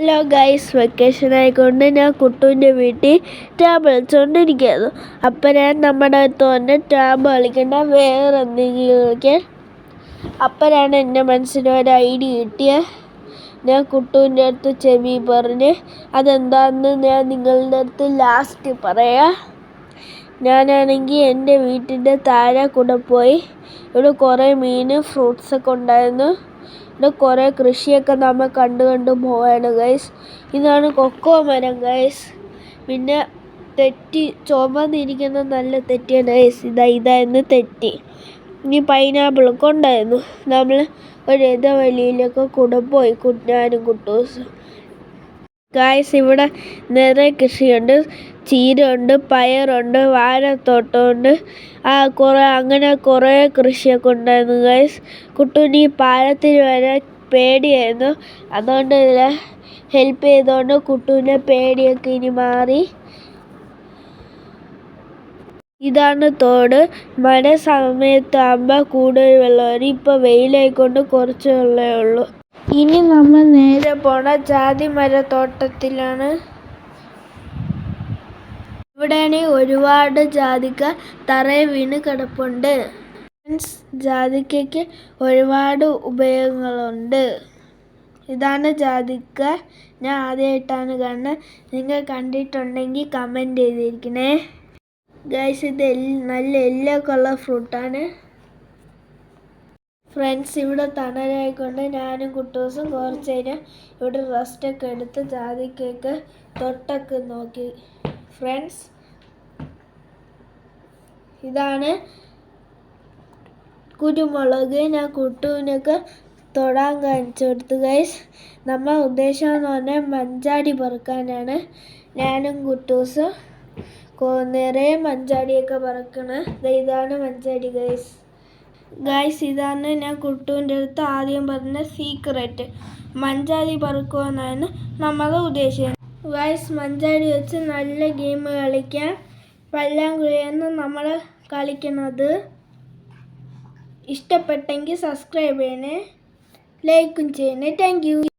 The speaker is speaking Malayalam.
ഹലോ ഗൈസ് വെക്കേഷൻ ആയിക്കൊണ്ട് ഞാൻ കുട്ടുവിന്റെ വീട്ടിൽ ടാബ് കളിച്ചുകൊണ്ടിരിക്കുകയായിരുന്നു അപ്പം ഞാൻ നമ്മുടെ തന്നെ ടാബ് കളിക്കേണ്ട വേറെ എന്തെങ്കിലും കളിക്കാൻ അപ്പോഴാണ് എന്റെ മനസ്സിന് ഒരു ഐഡിയ കിട്ടിയത് ഞാൻ കുട്ടുവിന്റെ അടുത്ത് ചെവി പറഞ്ഞ് അതെന്താണെന്ന് ഞാൻ നിങ്ങളുടെ അടുത്ത് ലാസ്റ്റ് പറയാം. ഞാനാണെങ്കിൽ എന്റെ വീട്ടിന്റെ താഴെ കൂടെ പോയി. ഇവിടെ കുറേ മീൻ ഫ്രൂട്ട്സൊക്കെ ഉണ്ടായിരുന്നു. ഇവിടെ കുറേ കൃഷിയൊക്കെ നമ്മൾ കണ്ടു കണ്ടു പോവാണ് ഗൈസ് ഇതാണ് കൊക്കോ മരം ഗൈസ് പിന്നെ തെറ്റി ചുമന്നിരിക്കുന്ന നല്ല തെറ്റിയാണ് ഗൈസ് ഇതാ ഇതായിരുന്നു തെറ്റി. ഇനി പൈനാപ്പിൾ കൊണ്ടായിരുന്നു നമ്മൾ ഒരു ഇടവഴിയിലൊക്കെ കൂടെ പോയി കുഞ്ഞാനും കുട്ടൂസും. ഗായ്സ് ഇവിടെ നിറയെ കൃഷിയുണ്ട്. ചീരയുണ്ട് പയറുണ്ട് വാഴത്തോട്ടമുണ്ട് ആ കുറേ അങ്ങനെ കുറേ കൃഷിയൊക്കെ ഉണ്ടായിരുന്നു ഗൈസ് കുട്ടൂന് പാലത്തിന് വരെ പേടിയായിരുന്നു. അതുകൊണ്ട് ഹെൽപ്പ് ചെയ്തുകൊണ്ട് കുട്ടൂന്റെ പേടിയൊക്കെ ഇനി മാറി. ഇതാണ് തോട്. മഴ സമയത്താകുമ്പോൾ കൂടുതൽ വെള്ളം ഇപ്പോൾ വെയിലായിക്കൊണ്ട് കുറച്ച് വെള്ളമേ ഉള്ളൂ. ഇനി നമ്മൾ നേരെ പോണ ജാതി മരത്തോട്ടത്തിലാണ് ഇവിടെയാണെങ്കിൽ ഒരുപാട് ജാതിക്ക തറയിൽ വീണ് കിടപ്പുണ്ട്. ജാതിക്കയ്ക്ക് ഒരുപാട് ഉപയോഗങ്ങളുണ്ട്. ഇതാണ് ജാതിക്ക ഞാൻ ആദ്യമായിട്ടാണ് കാണുന്നത്. നിങ്ങൾ കണ്ടിട്ടുണ്ടെങ്കിൽ കമന്റ് ചെയ്തിരിക്കണേ. ഗൈസ് ഇത് നല്ല എല്ലാ കളർ ഫ്രൂട്ടാണ് ഫ്രണ്ട്സ് ഇവിടെ തണലായിക്കൊണ്ട് ഞാനും കുട്ടൂസും കുറച്ച് കഴിഞ്ഞാൽ ഇവിടെ റെസ്റ്റൊക്കെ എടുത്ത് ജാതിക്കൊക്കെ തൊട്ടൊക്കെ നോക്കി ഫ്രണ്ട്സ് ഇതാണ് കുരുമുളക് ഞാൻ കുട്ടുവിനൊക്കെ തൊടാൻ കാണിച്ചു കൊടുത്തു ഗൈസ് നമ്മൾ ഉദ്ദേശം എന്ന് പറഞ്ഞാൽ മഞ്ചാടി പറക്കാനാണ്. ഞാനും കുട്ടൂസും നിറയെ മഞ്ചാടിയൊക്കെ പറക്കണത് ഇതാണ് മഞ്ചാടി ഗൈസ് ഗൈസ് ഇതാണ് ഞാൻ കുട്ടുവിന്റെ അടുത്ത് ആദ്യം പറഞ്ഞ സീക്രട്ട് മഞ്ചാടി പറക്കുമെന്നാണ് നമ്മൾ ഉദ്ദേശിച്ചത് ഗായ്സ് മഞ്ചാടി വെച്ച് നല്ല ഗെയിം കളിക്കാം പല്ലാങ്കുഴിയാണ് നമ്മൾ കളിക്കുന്നത് ഇഷ്ടപ്പെട്ടെങ്കിൽ സബ്സ്ക്രൈബ് ചെയ്യണേ. ലൈക്കും ചെയ്യണേ. താങ്ക്